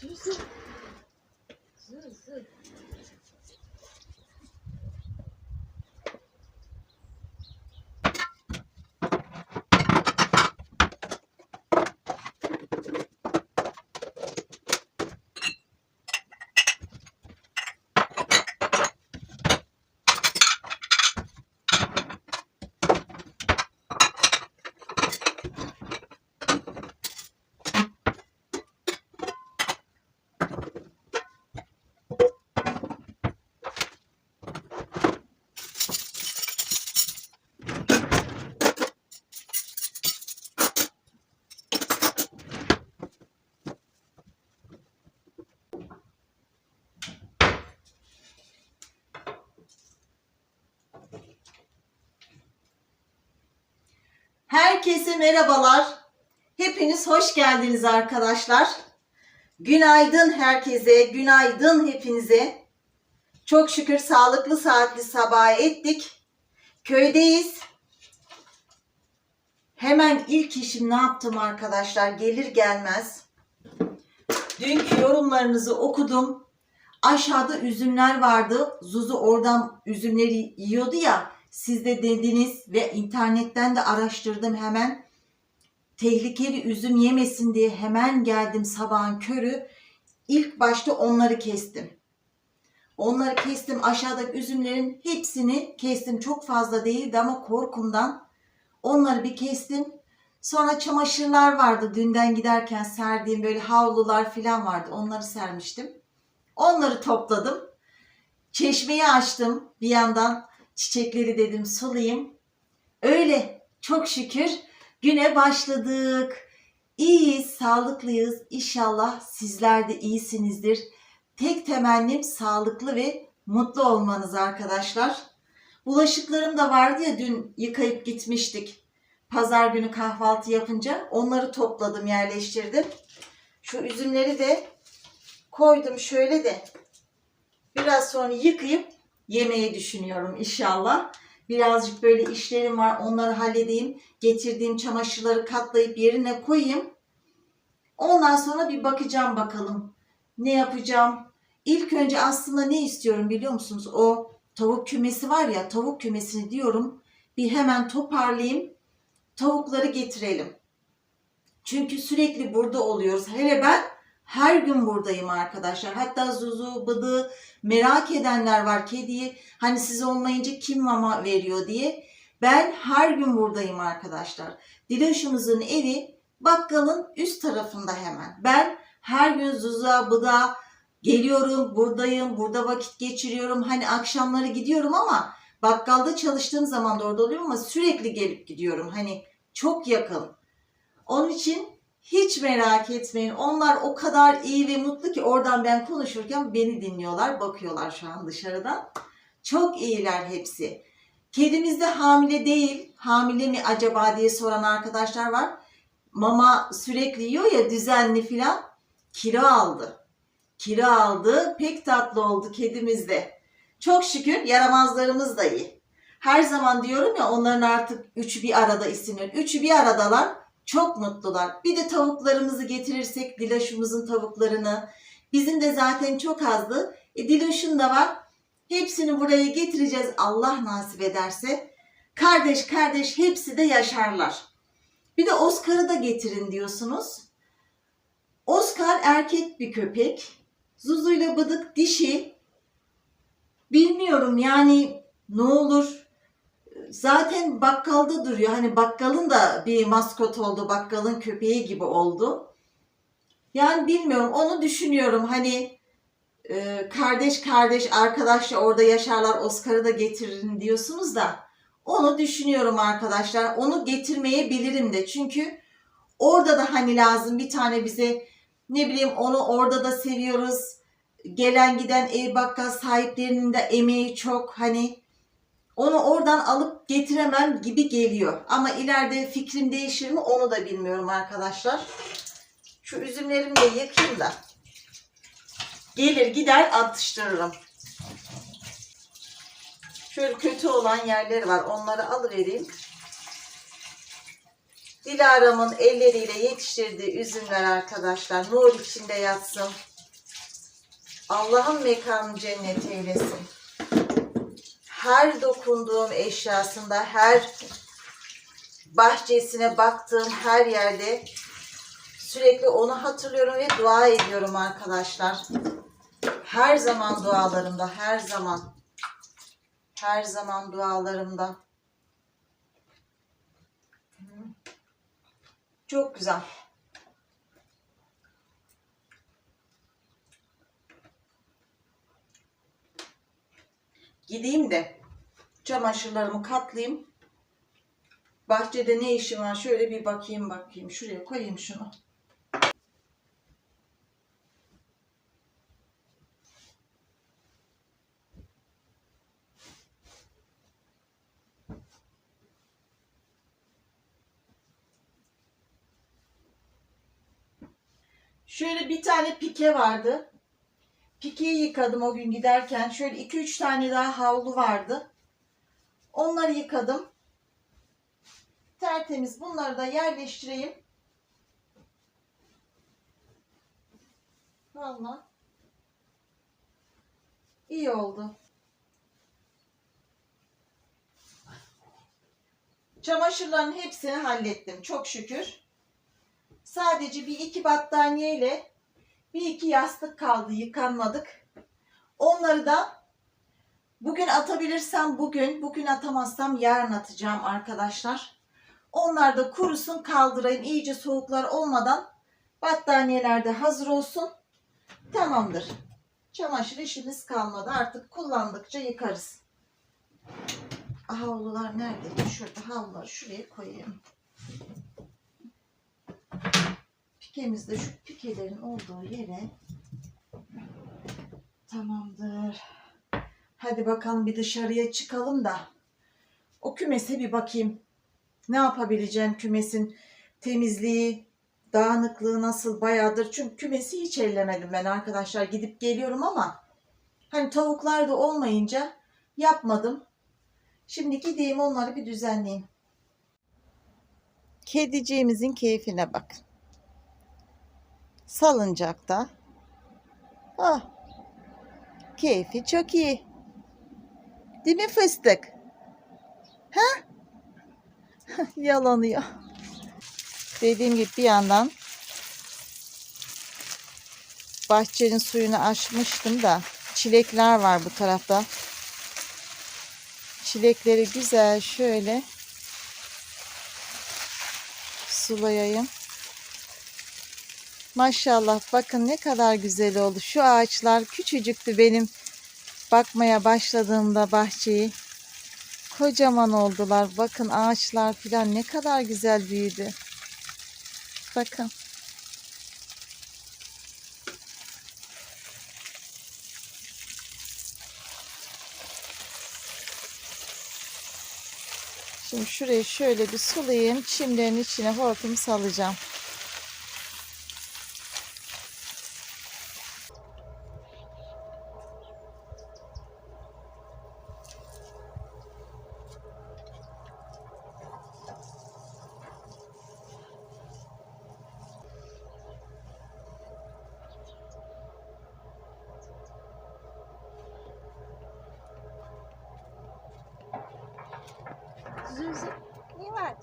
Susan Herkese merhabalar. Hepiniz hoş geldiniz arkadaşlar. Günaydın herkese, günaydın hepinize. Çok şükür sağlıklı saatli sabah ettik. Köydeyiz. Hemen ilk işim ne yaptım arkadaşlar gelir gelmez. Dünkü yorumlarınızı okudum. Aşağıda üzümler vardı. Zuzu oradan üzümleri yiyordu ya. Siz de dediniz ve internetten de araştırdım hemen. Tehlikeli üzüm yemesin diye hemen geldim sabahın körü. İlk başta onları kestim. Onları kestim. Aşağıdaki üzümlerin hepsini kestim. Çok fazla değildi ama korkumdan onları bir kestim. Sonra çamaşırlar vardı. Dünden giderken serdiğim böyle havlular falan vardı. Onları sermiştim. Onları topladım. Çeşmeyi açtım bir yandan. Çiçekleri dedim sulayayım. Öyle çok şükür güne başladık. İyiyiz, sağlıklıyız. İnşallah sizler de iyisinizdir. Tek temennim sağlıklı ve mutlu olmanız arkadaşlar. Bulaşıklarım da vardı ya dün yıkayıp gitmiştik. Pazar günü kahvaltı yapınca onları topladım, yerleştirdim. Şu üzümleri de koydum şöyle de biraz sonra yıkayıp yemeyi düşünüyorum inşallah. Birazcık böyle işlerim var onları halledeyim. Getirdiğim çamaşırları katlayıp yerine koyayım. Ondan sonra bir bakacağım bakalım. Ne yapacağım? İlk önce aslında ne istiyorum biliyor musunuz? O tavuk kümesi var ya tavuk kümesini diyorum. Bir hemen toparlayayım. Tavukları getirelim. Çünkü sürekli burada oluyoruz. Hele ben her gün buradayım arkadaşlar. Hatta Zuzu, Bıdı merak edenler var kediyi. Hani siz olmayınca kim mama veriyor diye. Ben her gün buradayım arkadaşlar. Diloş'umuzun evi bakkalın üst tarafında hemen. Ben her gün Zuzu'ya, Bıda geliyorum, buradayım, burada vakit geçiriyorum. Hani akşamları gidiyorum ama bakkalda çalıştığım zaman da orada oluyorum ama sürekli gelip gidiyorum. Hani çok yakın. Onun için hiç merak etmeyin. Onlar o kadar iyi ve mutlu ki oradan ben konuşurken beni dinliyorlar, bakıyorlar şu an dışarıdan. Çok iyiler hepsi. Kedimiz de hamile değil. Hamile mi acaba diye soran arkadaşlar var. Mama sürekli yiyor ya düzenli filan. Kilo aldı. Kilo aldı. Pek tatlı oldu kedimiz de. Çok şükür yaramazlarımız da iyi. Her zaman diyorum ya onların artık üçü bir arada isimler. Üçü bir aradalar. Çok mutlular. Bir de tavuklarımızı getirirsek Diloş'umuzun tavuklarını. Bizim de zaten çok azdı. E, Diloş'un da var. Hepsini buraya getireceğiz Allah nasip ederse. Kardeş kardeş hepsi de yaşarlar. Bir de Oscar'ı da getirin diyorsunuz. Oscar erkek bir köpek. Zuzu'yla Bıdık dişi. Bilmiyorum yani ne olur zaten bakkalda duruyor. Hani bakkalın da bir maskot oldu. Bakkalın köpeği gibi oldu. Yani bilmiyorum. Onu düşünüyorum. Hani e, kardeş kardeş arkadaşla orada yaşarlar. Oscar'ı da getirin diyorsunuz da. Onu düşünüyorum arkadaşlar. Onu getirmeyebilirim de. Çünkü orada da hani lazım bir tane bize ne bileyim onu orada da seviyoruz. Gelen giden ev bakkal sahiplerinin de emeği çok. Hani onu oradan alıp getiremem gibi geliyor. Ama ileride fikrim değişir mi onu da bilmiyorum arkadaşlar. Şu üzümlerimi de yıkayayım da. Gelir gider atıştırırım. Şöyle kötü olan yerleri var. Onları alıvereyim. Dilara'mın elleriyle yetiştirdiği üzümler arkadaşlar. Nur içinde yatsın. Allah'ın mekanı cennet eylesin. Her dokunduğum eşyasında, her bahçesine baktığım her yerde sürekli onu hatırlıyorum ve dua ediyorum arkadaşlar. Her zaman dualarımda, her zaman. Her zaman dualarımda. Çok güzel. Gideyim de çamaşırlarımı katlayayım. Bahçede ne işim var? Şöyle bir bakayım bakayım. Şuraya koyayım şunu. Şöyle bir tane pike vardı. Pikeyi yıkadım o gün giderken. Şöyle 2-3 tane daha havlu vardı. Onları yıkadım. Tertemiz. Bunları da yerleştireyim. Vallahi iyi oldu. Çamaşırların hepsini hallettim. Çok şükür. Sadece bir iki battaniye ile bir iki yastık kaldı yıkanmadık. Onları da bugün atabilirsem bugün, bugün atamazsam yarın atacağım arkadaşlar. Onlar da kurusun kaldırayım iyice soğuklar olmadan battaniyeler de hazır olsun. Tamamdır. Çamaşır işimiz kalmadı. Artık kullandıkça yıkarız. Havlular nerede? Şurada havluları şuraya koyayım. Pikemiz de şu pikelerin olduğu yere tamamdır. Hadi bakalım bir dışarıya çıkalım da o kümese bir bakayım. Ne yapabileceğim kümesin temizliği, dağınıklığı nasıl bayağıdır. Çünkü kümesi hiç ellemedim ben arkadaşlar. Gidip geliyorum ama hani tavuklar da olmayınca yapmadım. Şimdi gideyim onları bir düzenleyeyim. Kediciğimizin keyfine bakın. Salıncakta. Ah. Keyfi çok iyi. Değil mi fıstık? Ha? Yalanıyor. Dediğim gibi bir yandan bahçenin suyunu açmıştım da çilekler var bu tarafta. Çilekleri güzel şöyle sulayayım. Maşallah bakın ne kadar güzel oldu. Şu ağaçlar küçücüktü benim bakmaya başladığımda bahçeyi. Kocaman oldular. Bakın ağaçlar filan ne kadar güzel büyüdü. Bakın. Şimdi şurayı şöyle bir sulayayım. Çimlerin içine hortum salacağım. Zuzu, ne var?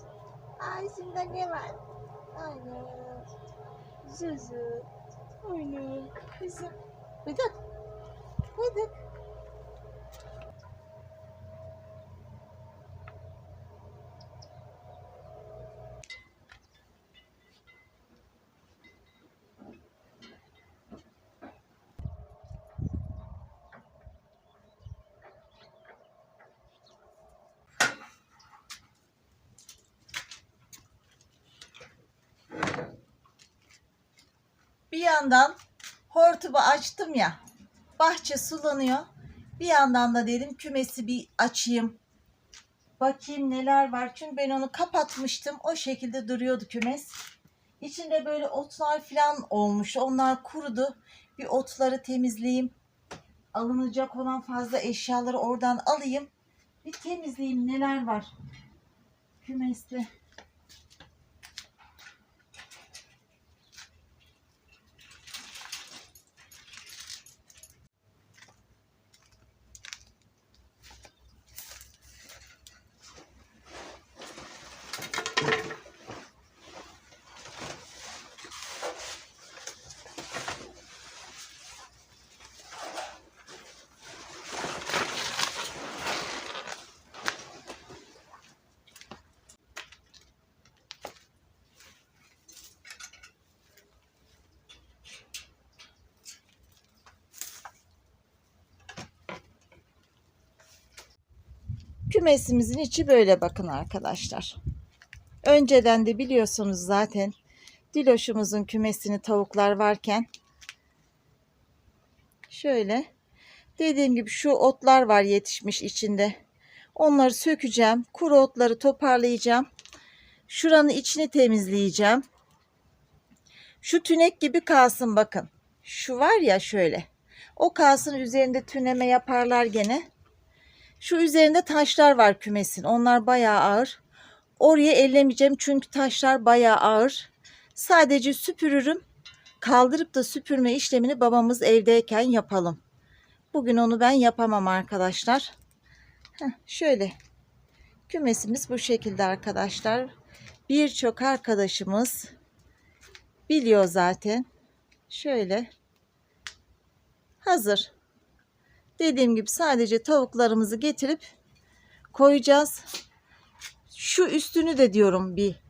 Ağzında ne var? Ana. Zuzu. Anam. Kızım. Bıdık. Bıdık. Bir yandan hortumu açtım ya. Bahçe sulanıyor. Bir yandan da dedim kümesi bir açayım. Bakayım neler var. Çünkü ben onu kapatmıştım. O şekilde duruyordu kümes. İçinde böyle otlar falan olmuş. Onlar kurudu. Bir otları temizleyeyim. Alınacak olan fazla eşyaları oradan alayım. Bir temizleyeyim neler var. Kümeste. Kümesimizin içi böyle bakın arkadaşlar. Önceden de biliyorsunuz zaten Diloş'umuzun kümesini tavuklar varken şöyle dediğim gibi şu otlar var yetişmiş içinde. Onları sökeceğim. Kuru otları toparlayacağım. Şuranın içini temizleyeceğim. Şu tünek gibi kalsın bakın. Şu var ya şöyle. O kalsın üzerinde tüneme yaparlar gene. Şu üzerinde taşlar var kümesin. Onlar bayağı ağır. Oraya ellemeyeceğim çünkü taşlar bayağı ağır. Sadece süpürürüm. Kaldırıp da süpürme işlemini babamız evdeyken yapalım. Bugün onu ben yapamam arkadaşlar. Heh, şöyle. Kümesimiz bu şekilde arkadaşlar. Birçok arkadaşımız biliyor zaten. Şöyle. Hazır. Dediğim gibi sadece tavuklarımızı getirip koyacağız. Şu üstünü de diyorum bir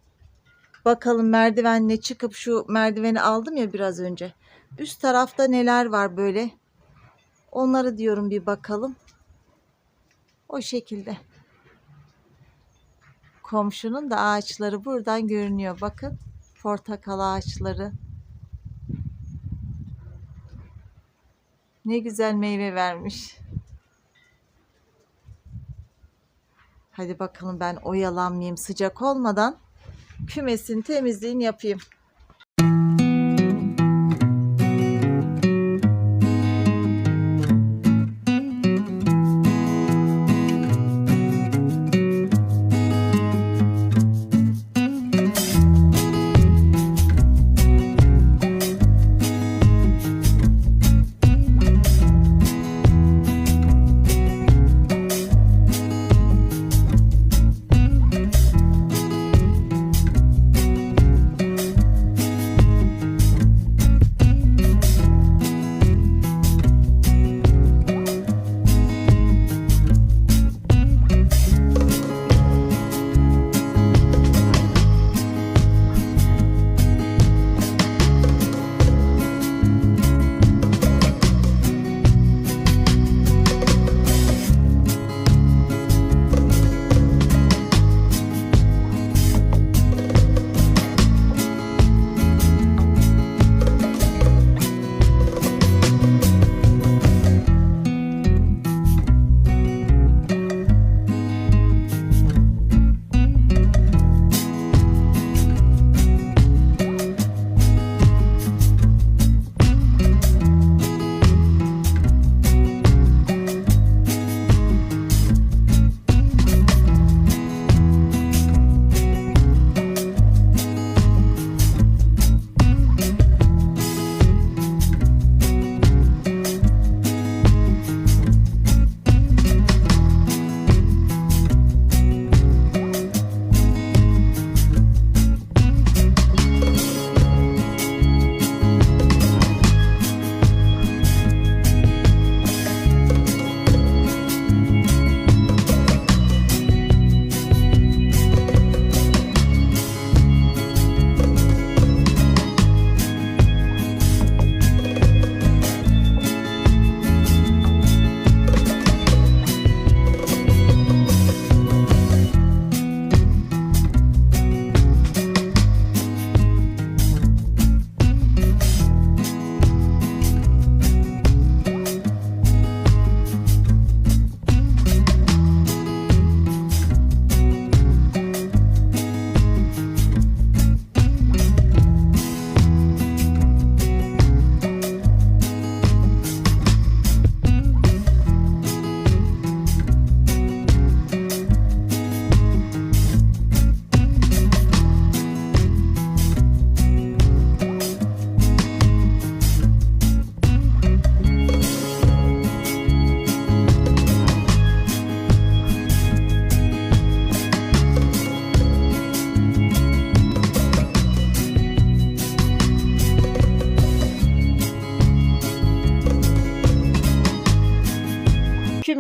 bakalım merdivenle çıkıp şu merdiveni aldım ya biraz önce. Üst tarafta neler var böyle. Onları diyorum bir bakalım. O şekilde. Komşunun da ağaçları buradan görünüyor. Bakın portakal ağaçları. Ne güzel meyve vermiş. Hadi bakalım ben oyalanmayayım sıcak olmadan kümesin temizliğini yapayım.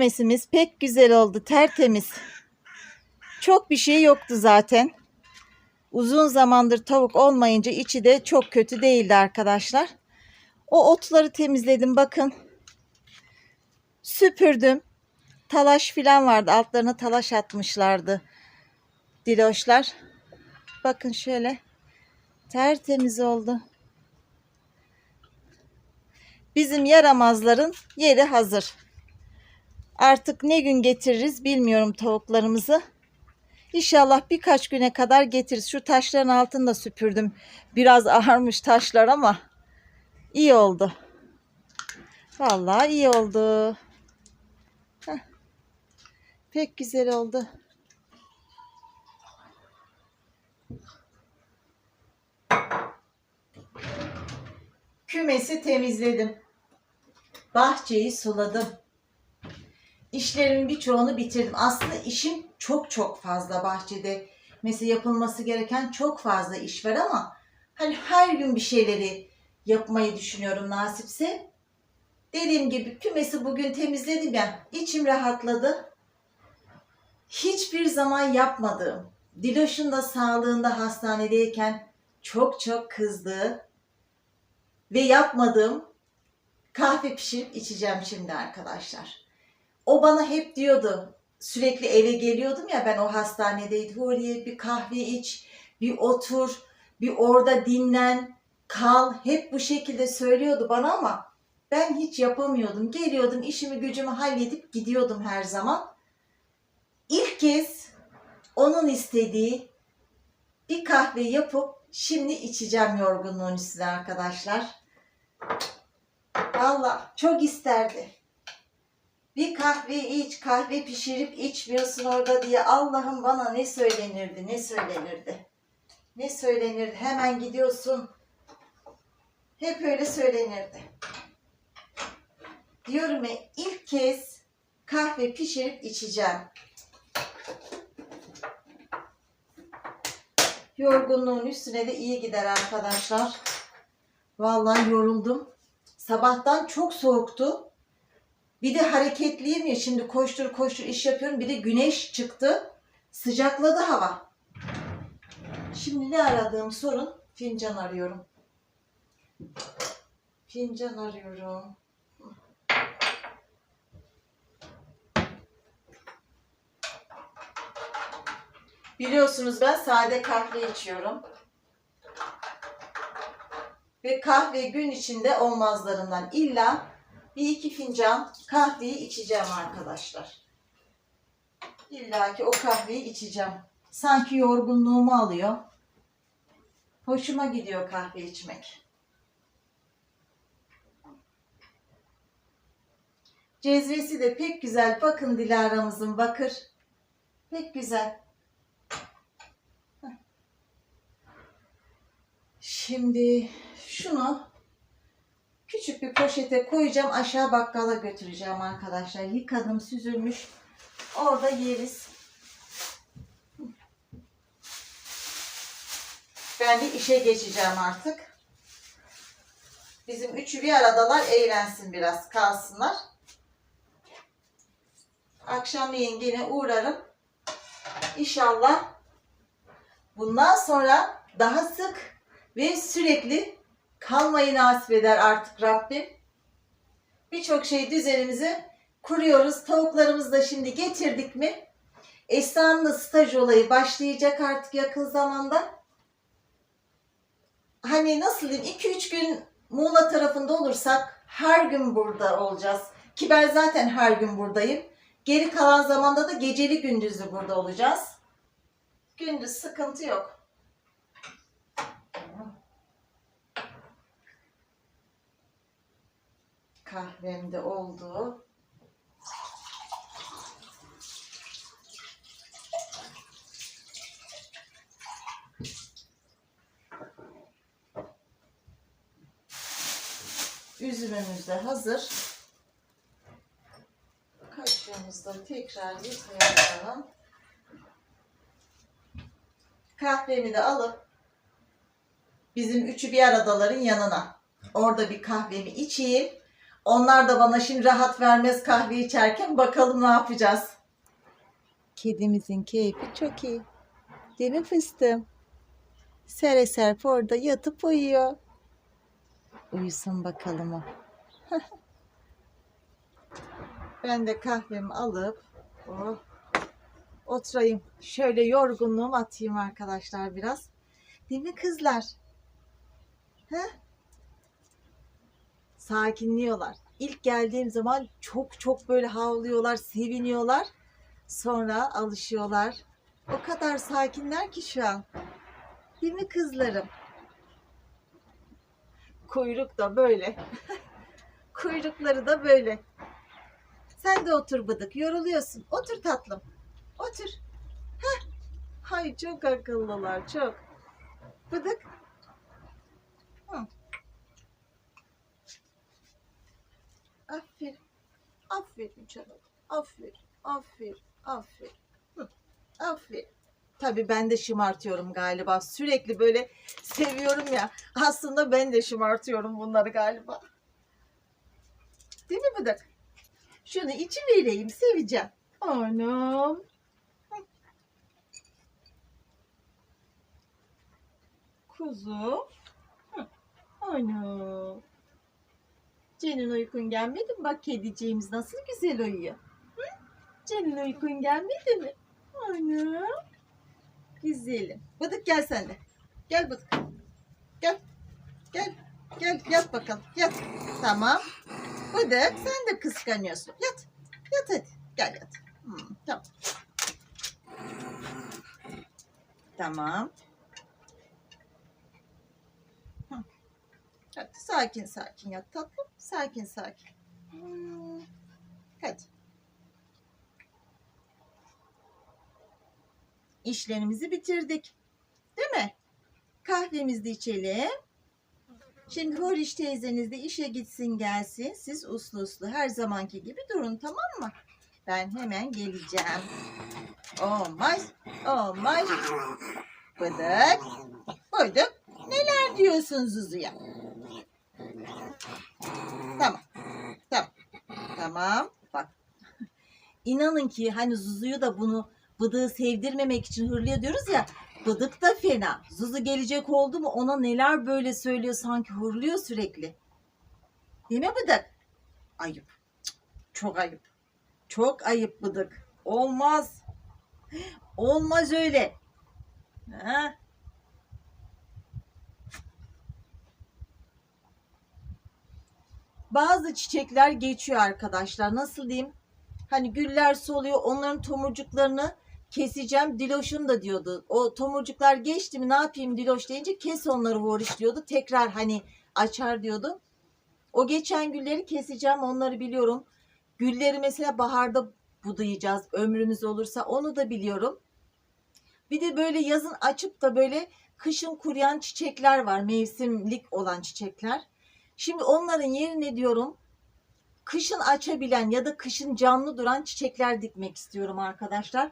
Kümesimiz pek güzel oldu, tertemiz. Çok bir şey yoktu zaten. Uzun zamandır tavuk olmayınca içi de çok kötü değildi arkadaşlar. O otları temizledim bakın. Süpürdüm. talaş filan vardı. Altlarına talaş atmışlardı. Diloşlar. Bakın şöyle. Tertemiz oldu. Bizim yaramazların yeri hazır. Artık ne gün getiririz bilmiyorum tavuklarımızı. İnşallah birkaç güne kadar getiririz. Şu taşların altını da süpürdüm. Biraz ağırmış taşlar ama iyi oldu. Vallahi iyi oldu. Heh. Pek güzel oldu. Kümesi temizledim. Bahçeyi suladım. İşlerimin birçoğunu bitirdim. Aslında işim çok çok fazla bahçede. Mesela yapılması gereken çok fazla iş var ama hani her gün bir şeyleri yapmayı düşünüyorum nasipse. Dediğim gibi kümesi bugün temizledim ya. içim rahatladı. Hiçbir zaman yapmadığım, Diloş'un da sağlığında hastanedeyken çok çok kızdığı ve yapmadığım kahve pişirip içeceğim şimdi arkadaşlar. O bana hep diyordu sürekli eve geliyordum ya ben o hastanedeydim. Huriye bir kahve iç, bir otur, bir orada dinlen, kal. Hep bu şekilde söylüyordu bana ama ben hiç yapamıyordum. Geliyordum işimi gücümü halledip gidiyordum her zaman. İlk kez onun istediği bir kahve yapıp şimdi içeceğim yorgunluğun üstüne arkadaşlar. Valla çok isterdi. Bir kahve iç, kahve pişirip içmiyorsun orada diye Allah'ım bana ne söylenirdi, ne söylenirdi. Ne söylenirdi, hemen gidiyorsun. Hep öyle söylenirdi. Diyorum ya ilk kez kahve pişirip içeceğim. Yorgunluğun üstüne de iyi gider arkadaşlar. Vallahi yoruldum. Sabahtan çok soğuktu. Bir de hareketliyim ya şimdi koştur koştur iş yapıyorum. Bir de güneş çıktı. Sıcakladı hava. Şimdi ne aradığım sorun fincan arıyorum. Fincan arıyorum. Biliyorsunuz ben sade kahve içiyorum. Ve kahve gün içinde olmazlarından. İlla bir iki fincan kahveyi içeceğim arkadaşlar. İlla ki o kahveyi içeceğim. Sanki yorgunluğumu alıyor. Hoşuma gidiyor kahve içmek. Cezvesi de pek güzel. Bakın Dilara'mızın bakır. Pek güzel. Şimdi şunu küçük bir poşete koyacağım. Aşağı bakkala götüreceğim arkadaşlar. Yıkadım, süzülmüş. Orada yeriz. Ben de işe geçeceğim artık. Bizim üçü bir aradalar eğlensin biraz kalsınlar. Akşamleyin yine uğrarım. İnşallah bundan sonra daha sık ve sürekli kalmayı nasip eder artık Rabbim. Birçok şey düzenimizi kuruyoruz. Tavuklarımızı da şimdi getirdik mi? Esra'nın staj olayı başlayacak artık yakın zamanda. Hani nasıl diyeyim 2-3 gün Muğla tarafında olursak her gün burada olacağız. Ki ben zaten her gün buradayım. Geri kalan zamanda da geceli gündüzlü burada olacağız. Gündüz sıkıntı yok. Kahvem de oldu. Üzümümüz de hazır. Kaşığımızı da tekrar yıkayalım. Kahvemi de alıp bizim üçü bir aradaların yanına. Orada bir kahvemi içeyim. Onlar da bana şimdi rahat vermez kahve içerken bakalım ne yapacağız. Kedimizin keyfi çok iyi. Değil mi fıstığım? Sere serp orada yatıp uyuyor. Uyusun bakalım o. Ben de kahvemi alıp oh, oturayım. Şöyle yorgunluğumu atayım arkadaşlar biraz. Değil mi kızlar? He? Sakinliyorlar. İlk geldiğim zaman çok çok böyle havlıyorlar, seviniyorlar. Sonra alışıyorlar. O kadar sakinler ki şu an. Değil mi kızlarım? Kuyruk da böyle. Kuyrukları da böyle. Sen de otur bıdık. Yoruluyorsun. Otur tatlım. Otur. Heh. Hay çok akıllılar çok. Bıdık. Hı. Aferin. Aferin canım. Aferin. Aferin. Aferin. Hı. Aferin. Tabii ben de şımartıyorum galiba. Sürekli böyle seviyorum ya. Aslında ben de şımartıyorum bunları galiba. Değil mi Bıdık? Şunu içi vereyim seveceğim. Anam. Kuzum. Hı. Anam. Senin uykun gelmedi mi? Bak kediciğimiz nasıl güzel uyuyor. Hı? Senin uykun gelmedi mi? Anam. Güzelim. Bıdık gel sen de. Gel Bıdık. Gel. Gel. Gel yat bakalım. Yat. Tamam. Bıdık sen de kıskanıyorsun. Yat. Yat hadi. Gel yat. Hmm, tamam. Tamam. Hadi sakin sakin yat tatlım. Sakin sakin. Hmm. Hadi. İşlerimizi bitirdik. Değil mi? Kahvemizi içelim. Şimdi Horiş teyzeniz de işe gitsin gelsin. Siz uslu uslu her zamanki gibi durun tamam mı? Ben hemen geleceğim. Olmaz. Olmaz. Bıdık. Bıdık. Neler diyorsun Zuzu'ya? Tamam. Tamam. Tamam. Bak. İnanın ki hani Zuzu'yu da bunu bıdığı sevdirmemek için hırlıyor diyoruz ya. Bıdık da fena. Zuzu gelecek oldu mu ona neler böyle söylüyor sanki hırlıyor sürekli. Değil mi Bıdık? Ayıp. Çok ayıp. Çok ayıp Bıdık. Olmaz. Olmaz öyle. Ha? Bazı çiçekler geçiyor arkadaşlar. Nasıl diyeyim? Hani güller soluyor. Onların tomurcuklarını keseceğim. Diloş'un da diyordu. O tomurcuklar geçti mi ne yapayım Diloş deyince kes onları Voriş diyordu. Tekrar hani açar diyordu. O geçen gülleri keseceğim onları biliyorum. Gülleri mesela baharda budayacağız ömrümüz olursa onu da biliyorum. Bir de böyle yazın açıp da böyle kışın kuruyan çiçekler var. Mevsimlik olan çiçekler. Şimdi onların yerine diyorum kışın açabilen ya da kışın canlı duran çiçekler dikmek istiyorum arkadaşlar.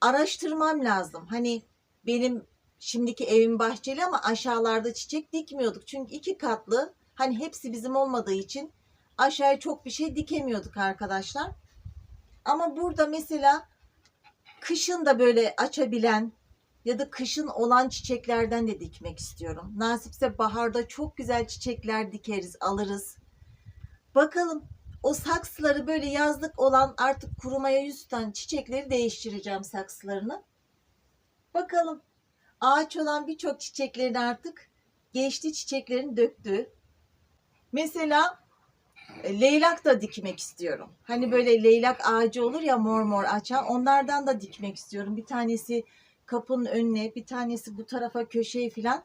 Araştırmam lazım. Hani benim şimdiki evim bahçeli ama aşağılarda çiçek dikmiyorduk. Çünkü iki katlı hani hepsi bizim olmadığı için aşağıya çok bir şey dikemiyorduk arkadaşlar. Ama burada mesela kışın da böyle açabilen ya da kışın olan çiçeklerden de dikmek istiyorum. Nasipse baharda çok güzel çiçekler dikeriz, alırız. Bakalım o saksıları böyle yazlık olan artık kurumaya yüz tutan çiçekleri değiştireceğim saksılarını. Bakalım. Ağaç olan birçok çiçeklerin artık geçti çiçeklerini döktü. Mesela e, leylak da dikmek istiyorum. Hani böyle leylak ağacı olur ya mor mor açan onlardan da dikmek istiyorum. Bir tanesi kapının önüne bir tanesi bu tarafa köşeye filan.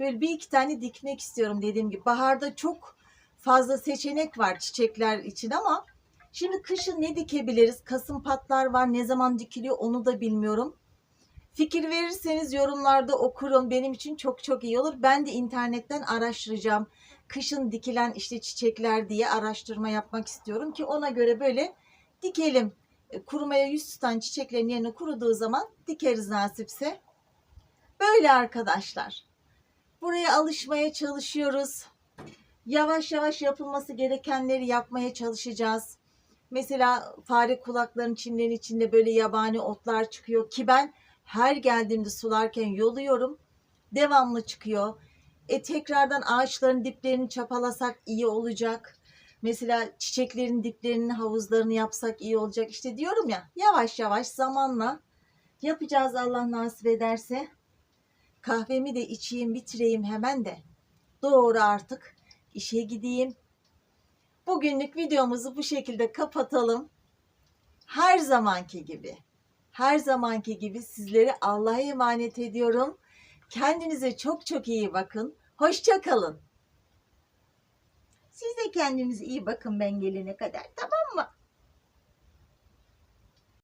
Böyle bir iki tane dikmek istiyorum dediğim gibi. Baharda çok fazla seçenek var çiçekler için ama şimdi kışın ne dikebiliriz? Kasım patlar var. Ne zaman dikiliyor onu da bilmiyorum. Fikir verirseniz yorumlarda okurum. Benim için çok çok iyi olur. Ben de internetten araştıracağım. Kışın dikilen işte çiçekler diye araştırma yapmak istiyorum ki ona göre böyle dikelim. Kurumaya yüz tutan çiçeklerin yerine kuruduğu zaman dikeriz nasipse. Böyle arkadaşlar. Buraya alışmaya çalışıyoruz yavaş yavaş yapılması gerekenleri yapmaya çalışacağız. Mesela fare kulaklarının çimlerin içinde böyle yabani otlar çıkıyor ki ben her geldiğimde sularken yoluyorum. Devamlı çıkıyor. E tekrardan ağaçların diplerini çapalasak iyi olacak. Mesela çiçeklerin diplerinin havuzlarını yapsak iyi olacak. İşte diyorum ya yavaş yavaş zamanla yapacağız Allah nasip ederse. Kahvemi de içeyim bitireyim hemen de. Doğru artık işe gideyim. Bugünlük videomuzu bu şekilde kapatalım. Her zamanki gibi, her zamanki gibi sizleri Allah'a emanet ediyorum. Kendinize çok çok iyi bakın. Hoşça kalın. Siz de kendinize iyi bakın ben gelene kadar tamam mı?